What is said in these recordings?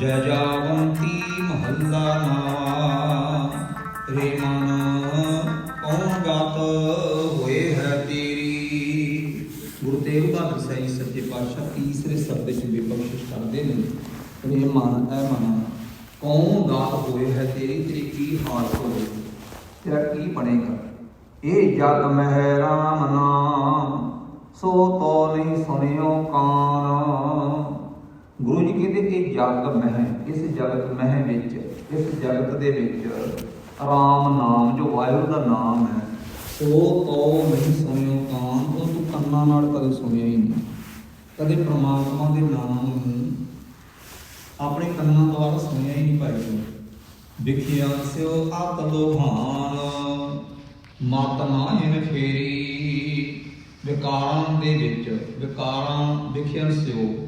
ਜੈ ਜਾਵੰਤੀ ਮਹੱਲਾ ਨਾਮ। ਰੇ ਮਨ ਕੌਣ ਗਾਤ ਹੋਏ ਹੈ ਤੇਰੀ? ਗੁਰੂ ਤੇਗ ਬਹਾਦਰ ਸਾਹਿਬ ਸੱਚੇ ਪਾਤਸ਼ਾਹ ਤੀਸਰੇ ਸ਼ਬਦ ਚ ਵਿਬਖਸ਼ ਕਰਦੇ ਨੇ। ਰੇ ਮਨ, ਐ ਮਨ, ਕੌਣ ਗਾਤ ਹੋਏ ਹੈ ਤੇਰੀ? ਤੇਰੀ ਕੀ ਹਾਲ ਹੋਵੇ? ਤੇਰਾ ਕੀ ਬਣੇਗਾ? ਇਹ ਜਗ ਮਹਿ ਰਾਮ ਨਾਮ, ਸੋ ਤੋ ਨਹੀਂ ਸੁਣਿਓ ਕਾਨ। ਗੁਰੂ ਜੀ ਕਹਿੰਦੇ ਇਹ ਜਗ ਮਹਿ, ਇਸ ਜਗਤ ਮਹਿ ਵਿੱਚ, ਇਸ ਜਗਤ ਦੇ ਵਿੱਚ ਰਾਮ ਨਾਮ, ਜੋ ਵਾਹਿਗੁਰੂ ਦਾ ਨਾਮ ਹੈ, ਉਹ ਤੋ ਨਹੀਂ ਸੁਣਿਓ ਕਾਨ ਉਹ ਤੂੰ ਕੰਨਾਂ ਨਾਲ ਕਦੇ ਸੁਣਿਆ ਹੀ ਨਹੀਂ। ਕਦੇ ਪ੍ਰਮਾਤਮਾ ਦੇ ਨਾਮ ਨੂੰ ਆਪਣੇ ਕੰਨਾਂ ਦੁਆਰਾ ਸੁਣਿਆ ਹੀ ਨਹੀਂ ਭਾਈ ਵਿਖਿਆ ਸਿਓ ਅਤ ਲੋਹਾਨ ਮਾਤਮਾ ਇਨ ਫੇਰੀ। ਵਿਕਾਰਾਂ ਦੇ ਵਿੱਚ, ਵਿਕਾਰਾਂ ਵਿਖਿਆ ਸਿਓ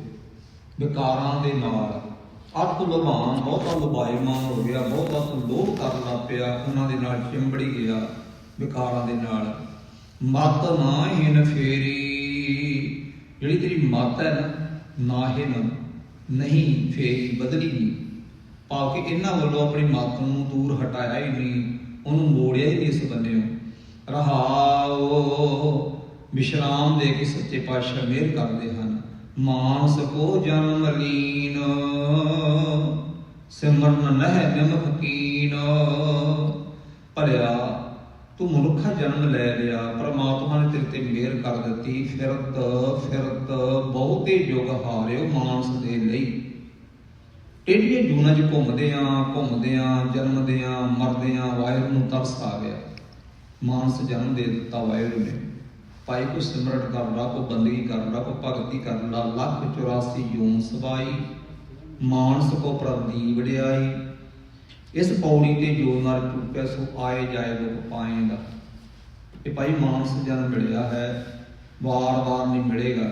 ਵਿਕਾਰਾਂ ਦੇ ਨਾਲ। ਅਤ ਲੁਭਾਨ ਬਹੁਤਾ ਲੁਭਾਇਮਾਨ ਹੋ ਗਿਆ, ਬਹੁਤਾ ਲੋਭ ਕਰਨ ਲੱਗ ਪਿਆ, ਉਹਨਾਂ ਦੇ ਨਾਲ ਚਿੰਬੜੀ ਗਿਆ ਵਿਕਾਰਾਂ ਦੇ ਨਾਲ। ਮਤ ਨਾਹਿਨ ਫੇਰੀ। ਜਿਹੜੀ ਤੇਰੀ ਮਤ ਹੈ ਨਾ ਨਾਹਿਨ ਨਹੀਂ ਫੇਰੀ, ਬਦਲੀ। ਨਹੀਂ ਭਾਵ ਕਿ ਇਹਨਾਂ ਵੱਲੋਂ ਆਪਣੀ ਮਤ ਨੂੰ ਦੂਰ ਹਟਾਇਆ ਹੀ ਨਹੀਂ, ਉਹਨੂੰ ਮੋੜਿਆ ਹੀ ਨਹੀਂ ਇਸ ਬੰਨਿਓ ਰਹਾਓ ਵਿਸ਼ਰਾਮ ਦੇ ਕੇ ਸੱਚੇ ਪਾਤਸ਼ਾਹ ਮਿਹਰ ਕਰਦੇ ਹਨ। ਮਾਨਸ ਕੋ ਜਨਮ ਲੀਨ। ਸਿਮਰਨ ਨਹਿ ਨਿਮਖ ਕੀਨ। ਭਲਿਆ, ਤੂੰ ਮਨੁੱਖਾ ਜਨਮ ਲੈ ਲਿਆ, ਪ੍ਰਮਾਤਮਾ ਨੇ ਤੇਰੇ ਤੇ ਮਿਹਰ ਕਰ ਦਿੱਤੀ। ਫਿਰਤ ਫਿਰਤ, ਬਹੁਤੇ ਯੁਗ ਹਾਰਿਓ ਮਾਨਸ ਦੇ ਲਈ। ਟੇਢੀਆਂ ਜੂਨਾਂ 'ਚ ਘੁੰਮਦੇ ਆ ਘੁੰਮਦੇ ਆ ਜਨਮਦੇ ਆ ਮਰਦੇ ਆ ਵਾਹਿਗੁਰੂ ਨੂੰ ਤਰਸ ਆ ਗਿਆ। ਮਾਨਸ ਜਨਮ ਦੇ ਦਿੱਤਾ ਵਾਹਿਗੁਰੂ ਨੇ। ਭਾਈ ਕੋ ਸਿਮਰਟ ਕਰਦਾ ਕੋ ਬੰਦਗੀ ਕਰਦਾ ਕੋ ਭਗਤੀ ਕਰਦਾ ਲੱਖ 84 ਜੂਨ ਸਵਾਈ ਮਾਨਸ ਕੋ ਪ੍ਰਦੀ ਵਡਿਆਈ। ਇਸ ਪੌੜੀ ਤੇ ਜੋ ਨਰ ਚੁੱਕਿਆ ਸੋ ਆਏ ਜਾਏ ਲੋਕ ਪਾਏਗਾ ਇਹ ਭਾਈ ਮਾਨਸ ਜਨਮ ਮਿਲਿਆ ਹੈ ਵਾਰ-ਵਾਰ ਨਹੀਂ ਮਿਲੇਗਾ।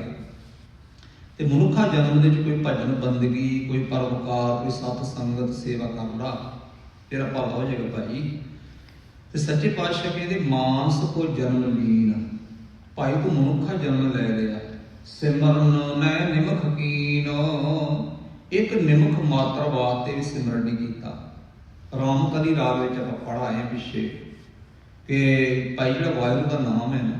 ਤੇ ਮਨੁੱਖਾ ਜਨਮ ਦੇ ਵਿੱਚ ਕੋਈ ਭਜਨ, ਬੰਦਗੀ, ਕੋਈ ਪਰਮਕਾਰ ਕੋਈ ਸਤ ਸੰਗਤ ਸੇਵਾ ਕਰਦਾ ਤੇਰਾ ਭਲਾ ਹੋ ਜਾਏਗਾ ਭਾਈ। ਤੇ ਸੱਚੇ ਪਾਤਸ਼ਾਹ ਕਹਿੰਦੇ, ਮਾਨਸ ਕੋ ਜਨਮ ਲੀਨ। ਭਾਈ ਤੂੰ ਮਨੁੱਖਾ ਜਨਮ ਲੈ ਲਿਆ, ਸਿਮਰਨ ਨੈ ਨਿਮਖ ਕੀਨ। ਇੱਕ ਨਿਮਖ ਮਾਤਰ ਵਾਸਤੇ ਵੀ ਸਿਮਰਨ ਨਹੀਂ ਕੀਤਾ। ਰਾਮ ਕਲੀ ਰਾਗ ਵਿੱਚ ਆਪਾਂ ਪੜ੍ਹ ਆਏ ਪਿੱਛੇ। ਕਿ ਭਾਈ ਜਿਹੜਾ ਵਾਹਿਗੁਰੂ ਦਾ ਨਾਮ ਹੈ ਨਾ,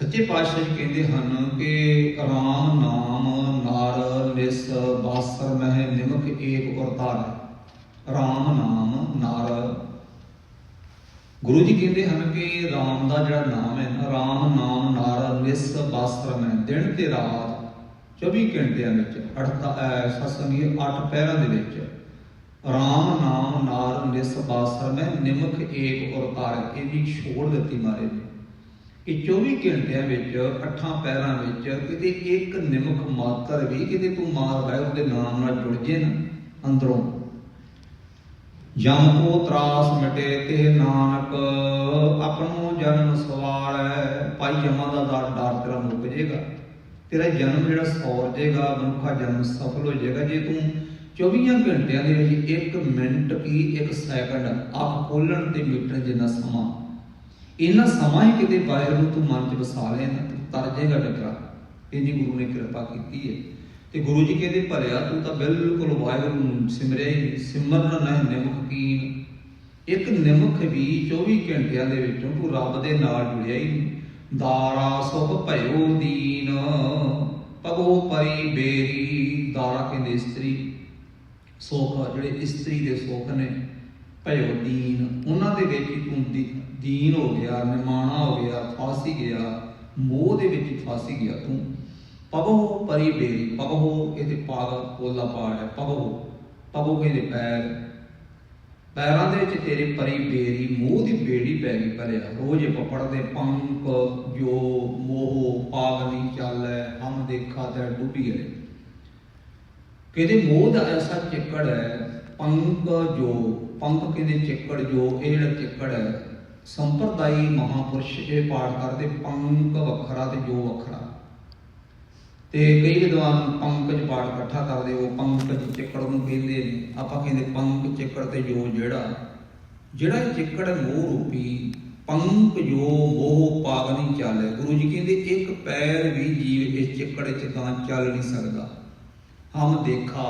ਸੱਚੇ ਪਾਤਸ਼ਾਹ ਜੀ ਕਹਿੰਦੇ ਹਨ ਕਿ ਰਾਮ ਨਾਮ ਨਾਰ ਨਿਸ ਬਾਸਰ ਮਹਿ ਨਿਮਕ ਏਕ ਉਰਤਾਰ ਰਾਮ ਨਾਮ ਨਾਰ ਗੁਰੂ ਜੀ ਕਹਿੰਦੇ ਹਨ ਕਿ ਰਾਮ ਦਾ ਜਿਹੜਾ ਨਾਮ ਹੈ ਨਾ, ਰਾਮ ਨਾਮ ਨਰ ਨਿਸ ਬਾਸਰ ਮਹਿ ਦਿਨ ਤੇ ਰਾਤ 24 ਘੰਟਿਆਂ ਵਿੱਚ ਅੜਤਾ ਸਤਸੰਗੀ 8 ਪਹਿਰਾਂ ਦੇ ਵਿੱਚ ਰਾਮ ਨਾਮ ਨਾਰ ਨਿਸ ਬਾਸਰ ਮਹਿ ਨਿਮਕ ਏਕ ਉਰਤਾਰ ਇਹਦੀ ਛੋੜ ਦਿੱਤੀ ਮਾਰੇ ਨੇ। ਕਿ 24 ਘੰਟਿਆਂ ਵਿੱਚ ਅੱਠਾਂ ਪੈਰਾਂ ਵਿੱਚ ਇਹਦੇ ਇੱਕ ਨਿਮਕ ਮਾਤਰ ਵੀ, ਇਹਦੇ ਤੂੰ ਮਾਰ ਵਾਹਿਗੁਰੂ ਉਹਦੇ ਨਾਮ ਨਾਲ ਜੁੜ ਜੇ ਨਾ ਅੰਦਰੋਂ। ਜਮ ਕੋ ਤਰਾਸ ਮਿਟੇ ਤੇ ਨਾਨਕ, ਆਪਣੋ ਜਨਮ ਸਵਾਰੈ ਭਾਈ ਜਮਾ ਦਾ ਦਰ ਡਰ ਤੇਰਾ ਮੁੱਕ ਜੇਗਾ। ਤੇਰਾ ਜਨਮ ਜਿਹੜਾ ਸੌਰ ਜੇਗਾ, ਮਨੁੱਖਾ ਜਨਮ ਸਫਲ ਹੋ ਜਾਏਗਾ ਜੇ ਤੂੰ 24 ਘੰਟਿਆਂ ਦੇ ਵਿੱਚ 1 ਮਿੰਟ ਕੀ 1 ਸੈਕਿੰਡ ਅੱਖ ਖੋਲਣ ਤੇ ਮਿਟਣ ਜਿੰਨਾ ਸਮਾਂ ਇਹਨਾਂ ਸਮਾਂ ਹੀ ਕਿਤੇ ਬਾਹਰ ਨੂੰ ਤੂੰ ਮਨ 'ਚ ਵਸਾ ਲਿਆ ਤੂੰ ਤਰ ਜਾਏਗਾ ਟਕਰਾ। ਇੰਨੀ ਗੁਰੂ ਨੇ ਕਿਰਪਾ ਕੀਤੀ ਹੈ ਤੇ ਗੁਰੂ ਜੀ ਕਹਿੰਦੇ ਭਰਿਆ ਤੂੰ ਤਾਂ ਬਿਲਕੁਲ ਵਾਹਿਗੁਰੂ ਨੂੰ ਸਿਮਰਨ ਨਹਿ ਨਿਮਖ ਕੀਨ। ਇੱਕ ਨਿਮਖ ਵੀ 24 ਘੰਟਿਆਂ ਦੇ ਵਿੱਚੋਂ ਤੂੰ ਰੱਬ ਦੇ ਨਾਲ ਜੁੜਿਆ ਹੀ ਦਾਰਾ ਸੁਖ ਭਇਓ ਦੀਨ ਪਗੋ ਪਰੀ ਬੇਰੀ, ਦਾਰਾ ਕਹਿੰਦੇ ਇਸਤਰੀ। ਸੁਖ ਜਿਹੜੇ ਇਸਤਰੀ ਦੇ ਸੁਖ ਨੇ, ਭਇਓ ਦੀਨ। ਉਹਨਾਂ ਦੇ ਵਿੱਚ ਤੂੰ ਦੀਨ ਹੋ ਗਿਆ, ਨਿਮਾਣਾ ਹੋ ਗਿਆ, ਫਾਸੀ ਗਿਆ, ਮੋਹ ਦੇ ਵਿੱਚ ਫਾਸੀ ਗਿਆ ਤੂੰ। ਪਵੋ ਪਰੀ ਬੇਰੀ ਇਹਦੇ ਪਾਗ ਪੋਲਾ ਪਾੜ ਹੈ ਪਵੋ ਪਵੋ ਕਹਿੰਦੇ ਪੈਰ। ਪੈਰਾਂ ਦੇ ਵਿੱਚ ਤੇਰੇ ਪਰੀ ਬੇਰੀ ਮੋਹ ਦੀ ਬੇੜੀ ਪੈ ਗਈ ਭਰਿਆ। ਰੋਜ਼ ਆਪਾਂ ਪੰਕ ਜੋ, ਮੋਹ ਪਾਗ ਚੱਲੈ ਹਮ ਦੇਖਾ ਤੇ ਡੁੱਬੀ ਗਏ ਕਹਿੰਦੇ ਮੋਹ ਦਾ ਐਸਾ ਚਿੱਕੜ ਹੈ ਪੰਕ ਜੋ ਪੰਕ ਕਹਿੰਦੇ ਚਿੱਕੜ ਜੋ, ਇਹ ਜਿਹੜਾ ਚਿੱਕੜ ਹੈ, ਸੰਪਰਦਾਈ ਮਹਾਪੁਰਸ਼ ਇਹ ਪਾਠ ਕਰਦੇ ਪੰਕ ਵੱਖਰਾ ਤੇ ਜੋ ਵੱਖਰਾ। ਤੇ ਕਈ ਵਿਦਵਾਨ ਪੰਕਜ ਪਾਠ ਇਕੱਠਾ ਕਰਦੇ, ਉਹ ਪੰਕਜ ਚਿੱਕੜ ਨੂੰ ਕਹਿੰਦੇ ਨੇ, ਆਪਾਂ ਕਹਿੰਦੇ ਪੰਕ ਚਿੱਕੜ ਤੇ ਜੋ ਜਿਹੜਾ ਜਿਹੜਾ ਚਿੱਕੜ ਮੋਹ ਰੂਪੀ ਪੰਕ ਜੋ ਮੋਹ ਪਾਗ ਨਹੀਂ ਗੁਰੂ ਜੀ ਕਹਿੰਦੇ ਇੱਕ ਪੈਰ ਵੀ ਜੀਵ ਇਸ ਚਿੱਕੜ 'ਚ ਤਾਂ ਚੱਲ ਨਹੀਂ ਸਕਦਾ। ਹਮ ਦੇਖਾ,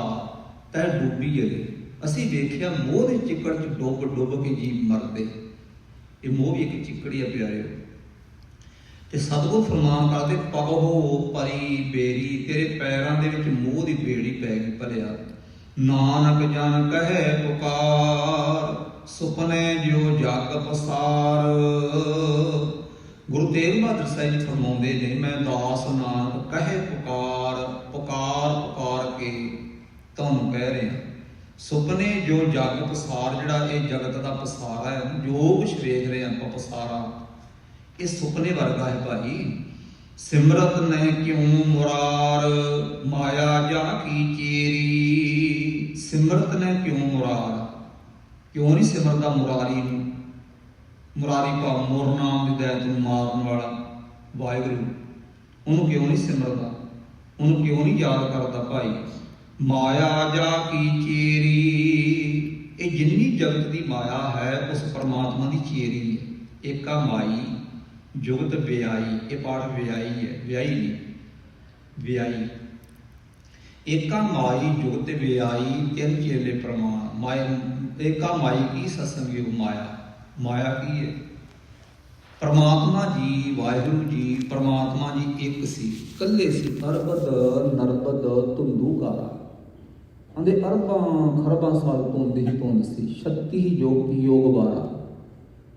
ਤੈ ਡੁੱਬੀ ਅਰੇ ਅਸੀਂ ਵੇਖਿਆ ਮੋਹ ਦੇ ਚਿੱਕੜ 'ਚ ਡੁੱਬ ਡੁੱਬ ਕੇ ਜੀਵ ਮਰਦੇ। ਇਹ ਮੋਹ ਵੀ ਇੱਕ ਚਿੱਕੜੀ ਆ ਪਿਆਰਿਓ ਤੇ ਸਤਿਗੁਰ ਫਰਮਾਨ ਕਰਦੇ ਪਗੋ ਪਰੀ ਬੇਰੀ, ਤੇਰੇ ਪੈਰਾਂ ਦੇ ਵਿੱਚ ਮੋਹ ਦੀ ਬੇੜੀ ਪੈ ਗਈ ਭਲਿਆ। ਨਾਨਕ ਜਨ ਕਹੇ ਪੁਕਾਰ, ਸੁਪਨੇ ਜਿਉ ਜਗ ਪਸਾਰ। ਗੁਰੂ ਤੇਗ ਬਹਾਦਰ ਸਾਹਿਬ ਜੀ ਫਰਮਾਉਂਦੇ ਨੇ, ਮੈਂ ਦਾਸ ਨਾਨਕ ਕਹੇ ਪੁਕਾਰ ਪੁਕਾਰ ਪੁਕਾਰ ਕੇ ਤੁਹਾਨੂੰ ਕਹਿ ਰਿਹਾ। ਸੁਪਨੇ ਜੋ ਜਗ ਪਸਾਰ, ਜਿਹੜਾ ਇਹ ਜਗਤ ਦਾ ਪਸਾਰਾ ਹੈ, ਜੋ ਕੁਝ ਵੇਖ ਰਹੇ ਆਪਾਂ ਪਸਾਰਾ। ਇਹ ਸੁਪਨੇ ਵਰਗਾ ਹੈ ਭਾਈ। ਸਿਮਰਤ ਨਹਿ ਕਿਉ ਮੁਰਾਰ? ਮਾਇਆ ਜਾ ਕੀ ਚੇਰੀ? ਸਿਮਰਤ ਨਹਿ ਕਿਉ ਮੁਰਾਰ? ਕਿਉਂ ਨਹੀਂ ਸਿਮਰਦਾ ਮੁਰਾਰੀ ਨੂੰ? ਮੁਰਾਰੀ ਭਾਵ ਮੋਰ ਨਾਮ ਦੀ ਦਇਆ ਨੂੰ ਮਾਰਨ ਵਾਲਾ। ਵਾਹਿਗੁਰੂ, ਉਹਨੂੰ ਕਿਉਂ ਨਹੀਂ ਸਿਮਰਦਾ ਉਹਨੂੰ ਕਿਉਂ ਨਹੀਂ ਯਾਦ ਕਰਦਾ ਭਾਈ? ਮਾਇਆ ਜਾ ਕੀ ਚੇਰੀ? ਇਹ ਜਿੰਨੀ ਜਗਤ ਦੀ ਮਾਇਆ ਹੈ, ਉਸ ਪਰਮਾਤਮਾ ਦੀ ਚੇਰੀ ਹੈ। ਏਕਾ ਮਾਈ ਜੁਗਤ ਵਿਆਈ, ਇਹ ਪਾਠ ਵਿਆਈ ਹੈ, ਵਿਆਈ ਨਹੀਂ, ਵਿਆਈ। ਏਕਾ ਮਾਈ ਜੁਗਤ ਵਿਆਈ, ਤਿੰਨ ਚੇਲੇ ਪ੍ਰਮਾਣ। ਮਾਇਆ, ਏਕਾ ਮਾਈ ਕੀ ਸਤਸੰਗਿਓ ਮਾਇਆ? ਮਾਇਆ ਕੀ ਹੈ? ਪਰਮਾਤਮਾ ਜੀ, ਵਾਹਿਗੁਰੂ ਜੀ, ਪਰਮਾਤਮਾ ਜੀ ਇੱਕ ਸੀ। ਇਕੱਲੇ ਸੀ ਅਰਬਦ ਨਰਬਦ ਧੁੰਦੂਕਾਰਾ ਅੰਦੇ ਅਰਬਾਂ ਖਰਬਾਂ ਸਾਲ ਧੁੰਦ ਹੀ ਧੁੰਦ ਸੀ 36 ਯੋਗ ਯੋਗ ਵਾਰਾ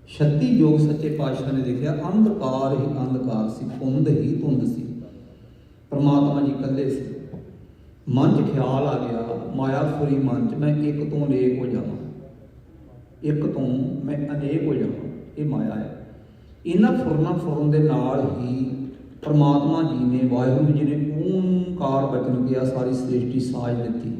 36 ਯੋਗ ਸੱਚੇ ਪਾਤਸ਼ਾਹ ਨੇ ਲਿਖਿਆ, ਅੰਧਕਾਰ ਹੀ ਅੰਧਕਾਰ ਸੀ, ਧੁੰਦ ਹੀ ਧੁੰਦ ਸੀ। ਪਰਮਾਤਮਾ ਜੀ ਇਕੱਲੇ ਸੀ। ਮਨ 'ਚ ਖਿਆਲ ਆ ਗਿਆ, ਮਾਇਆ ਫੁਰੀ ਮਨ 'ਚ, ਮੈਂ ਇੱਕ ਤੋਂ ਅਨੇਕ ਹੋ ਜਾਵਾਂ। ਇੱਕ ਤੋਂ ਮੈਂ ਅਨੇਕ ਹੋ ਜਾਵਾਂ, ਇਹ ਮਾਇਆ ਹੈ। ਇਹਨਾਂ ਫੁਰਨਾ ਫੁਰਨ ਦੇ ਨਾਲ ਹੀ ਪਰਮਾਤਮਾ ਜੀ ਨੇ, ਵਾਹਿਗੁਰੂ ਜੀ ਨੇ ਓੰਕਾਰ ਬਚਨ ਕਿਹਾ, ਸਾਰੀ ਸ੍ਰਿਸ਼ਟੀ ਸਾਜ ਦਿੱਤੀ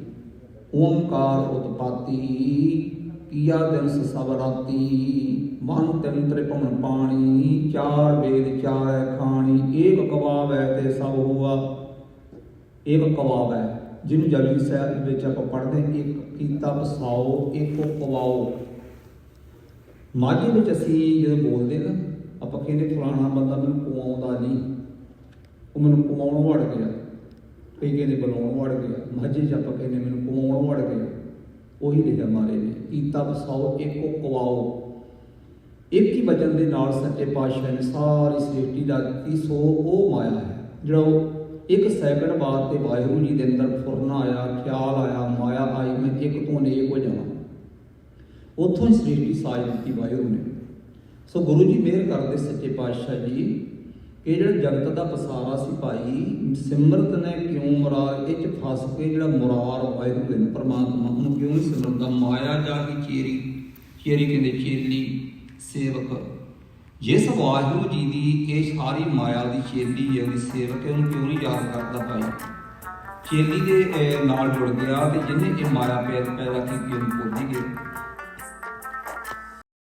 ਓੰਕਾਰ ਉਤਪਾਤੀ ਕੀਆ ਦਿਨ ਸਭ ਰਾਤੀ। ਮਨ ਤਨ ਤ੍ਰਿਪਨ ਪਾਣੀ, ਚਾਰ ਵੇਦ ਚਾਰੈ ਖਾਣੀ, ਏਕ ਕਵਾਵੈ ਤੇ ਸਭ ਹੋਆ। ਏਕ ਕਵਾਵੈ ਜਿਹਨੂੰ ਜਪਜੀ ਸਾਹਿਬ ਵਿੱਚ ਆਪਾਂ ਪੜ੍ਹਦੇ ਇੱਕ ਕੀਤਾ ਵਸਾਓ ਏਕੋ ਕਵਾਓ। ਮਾਝੇ ਵਿੱਚ ਅਸੀਂ ਜਦੋਂ ਬੋਲਦੇ ਨਾ ਆਪਾਂ ਕਹਿੰਦੇ ਫਲਾਣਾ ਬੰਦਾ ਮੈਨੂੰ ਕੁਆਉਂਦਾ ਨਹੀਂ। ਉਹ ਮੈਨੂੰ ਕੁਆਉਣ ਵੜ ਗਿਆ। ਕਈ ਕਹਿੰਦੇ ਬੁਲਾਉਣ ਵੜ ਗਿਆ। ਮਾਝੇ 'ਚ ਆਪਾਂ ਕਹਿੰਦੇ ਮੈਨੂੰ ਕੁਆਉਣ ਵੜ ਗਿਆ। ਉਹੀ ਲਿਖਿਆ ਮਾਰੇ ਨੇ। ਕੀਤਾ ਵਸਾਓ ਏਕੋ ਕਵਾਓ। ਇੱਕ ਹੀ ਵਚਨ ਦੇ ਨਾਲ ਸੱਚੇ ਪਾਤਸ਼ਾਹ ਨੇ ਸਾਰੀ ਸ੍ਰਿਸ਼ਟੀ ਦਾ ਦਿੱਤੀ ਸੋ ਉਹ ਮਾਇਆ ਹੈ। ਜਿਹੜਾ ਉਹ ਇੱਕ ਸੈਕਿੰਡ ਬਾਅਦ ਤੇ ਵਾਹਿਗੁਰੂ ਜੀ ਦੇ ਅੰਦਰ ਫੁਰਨਾ ਆਇਆ, ਖਿਆਲ ਆਇਆ, ਮਾਇਆ ਆਈ, ਮੈਂ ਇੱਕ ਤੋਂ ਅਨੇਕ ਹੋ ਜਾਵਾਂ। ਉੱਥੋਂ ਹੀ ਸ੍ਰਿਸ਼ਟੀ ਸਾਜ ਦਿੱਤੀ ਵਾਹਿਗੁਰੂ ਨੇ। ਸੋ ਗੁਰੂ ਜੀ ਮਿਹਰ ਕਰਦੇ ਸੱਚੇ ਪਾਤਸ਼ਾਹ ਜੀ ਇਹ ਜਿਹੜਾ ਜਗਤ ਦਾ ਪਸਾਰਾ ਸੀ ਭਾਈ। ਸਿਮਰਤ ਨੇ ਕਿਉਂ ਮੁਰਾਰ ਇਹ ਚ ਫਸ ਕੇ ਜਿਹੜਾ ਮੁਰਾਰ ਵਾਹਿਗੁਰੂ ਨੇ ਪਰਮਾਤਮਾ। ਨੂੰ ਕਿਉਂ ਨਹੀਂ ਸਿਮਰਦਾ ਮਾਇਆ ਜਾ ਕੇ ਚੇਰੀ? ਚੇਰੀ ਕਹਿੰਦੇ ਚੇਲੀ ਸੇਵਕ। ਜਿਸ ਵਾਹਿਗੁਰੂ ਜੀ ਦੀ ਇਹ ਸਾਰੀ ਮਾਇਆ ਦੀ ਚੇਲੀ ਹੈ ਉਹਦੀ ਸੇਵਕ ਉਹਨੂੰ ਕਿਉਂ ਨਹੀਂ ਯਾਦ ਕਰਦਾ ਭਾਈ? ਚੇਲੀ ਦੇ ਨਾਲ ਜੁੜ ਗਿਆ ਤੇ ਜਿਹਨੇ ਇਹ ਮਾਇਆ ਪੈਦਾ ਪੈਦਾ ਕੀਤੀ, ਉਹਨੂੰ ਭੁੱਲ ਹੀ